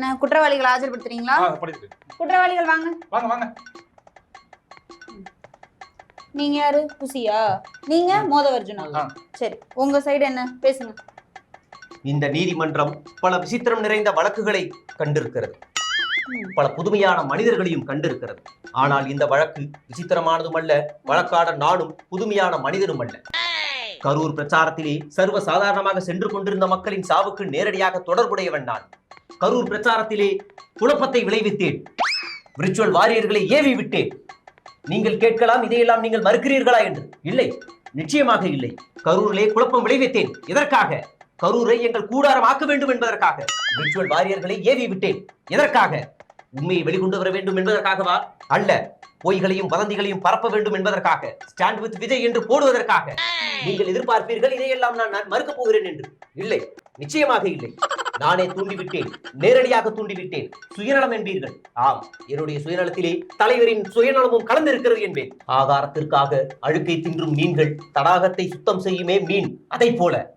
குற்றவாளிகளை ஆஜர்படுத்துறீங்களா. குற்றவாளிகள் வாங்க. வாங்க வாங்க. நீங்க யாரு? குசியா? நீங்க மோதவர்ஜுனா. சரி உங்க சைடு என்ன? பேசுங்க. இந்த நீதிமன்றம் பல விசித்திரம் நிறைந்த வழக்குகளை கண்டிருக்கிறது. பல புதுமையான மனிதர்களையும் கண்டிருக்கிறது. ஆனால் இந்த வழக்கு விசித்திரமானதும் அல்ல வழக்காட நானும் புதுமையான மனிதனும் அல்ல கரூர் பிரச்சாரத்திலே சர்வ சாதாரணமாக சென்று கொண்டிருந்த மக்களின் சாவுக்கு நேரடியாக தொடர்புடையவன் நான். கரூர் பிரச்சாரத்திலே குழப்பத்தை விளைவித்தேன். விர்ச்சுவல் வாரியர்களை ஏவி விட்டேன். நீங்கள் கேட்கலாம் இதையெல்லாம் நீங்கள் மறுக்கிறீர்களா என்று. இல்லை நிச்சயமாக இல்லை. கரூரிலே குழப்பம் விளைவித்தேன். எதற்காக? கரூரை எங்கள் கூடாரம் ஆக்க வேண்டும் என்பதற்காக. விர்ச்சுவல் வாரியர்களை ஏவி விட்டேன். எதற்காக? உண்மையை வெளிக்கொண்டு வர வேண்டும் என்பதற்காகவா? அல்ல பொய்களையும் வதந்திகளையும் பரப்ப வேண்டும் என்பதற்காக. ஸ்டாண்ட் வித் விஜய் என்று போடுவதற்காக. நீங்கள் எதிர்பார்ப்பீர்கள் இதையெல்லாம் நான் நான் மறுக்கப் போகிறேன் என்று. இல்லை நிச்சயமாக இல்லை. நானே தூண்டிவிட்டேன். நேரடியாக தூண்டிவிட்டேன். சுயநலம் என்பீர்கள். ஆம் என்னுடைய சுயநலத்திலே தலைவரின் சுயநலமும் கலந்திருக்கிறது என்பேன். ஆகாரத்திற்காக அழுக்கை தின்றும் மீன்கள் தடாகத்தை சுத்தம் செய்யுமே மீன். அதை போல